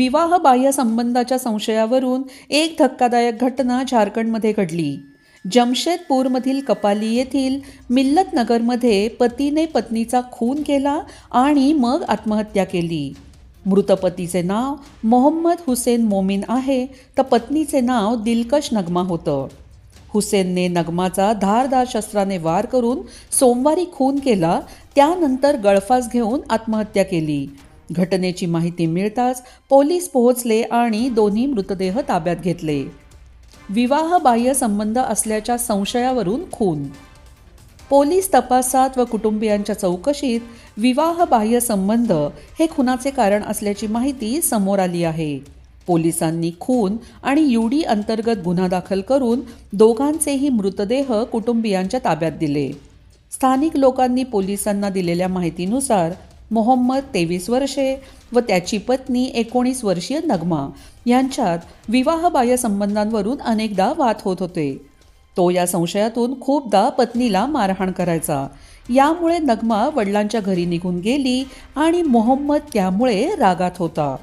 विवाहबाह्य संबंधाच्या संशयावरून एक धक्कादायक घटना झारखंडमध्ये घडली. जमशेदपूरमधील कपाली येथील मिल्लत नगरमध्ये पतीने पत्नीचा खून केला आणि मग आत्महत्या केली. मृत पतीचे नाव मोहम्मद हुसेन मोमीन आहे तर पत्नीचे नाव दिलकश नगमा होतं. हुसेनने नगमाचा धारदार शस्त्राने वार करून सोमवारी खून केला त्यानंतर गळफास घेऊन आत्महत्या केली. घटनेची माहिती मिळताच पोलीस पोहोचले आणि दोन्ही मृतदेह ताब्यात घेतले. विवाहबाह्य संबंध असल्याच्या संशयावरून खून. पोलीस तपासात व कुटुंबियांच्या चौकशीत विवाहबाह्य संबंध हे खुनाचे कारण असल्याची माहिती समोर आली आहे. पोलिसांनी खून आणि युडी अंतर्गत गुन्हा दाखल करून दोघांचेही मृतदेह कुटुंबियांच्या ताब्यात दिले. स्थानिक लोकांनी पोलिसांना दिलेल्या माहितीनुसार मोहम्मद तेवीस वर्षे व त्याची पत्नी एकोणीस वर्षीय नगमा यांच्यात विवाहबाह्य संबंधांवरून अनेकदा वाद होत होते. तो या संशयातून खूपदा पत्नीला मारहाण करायचा. यामुळे नगमा वडिलांच्या घरी निघून गेली आणि मोहम्मद त्यामुळे रागात होता.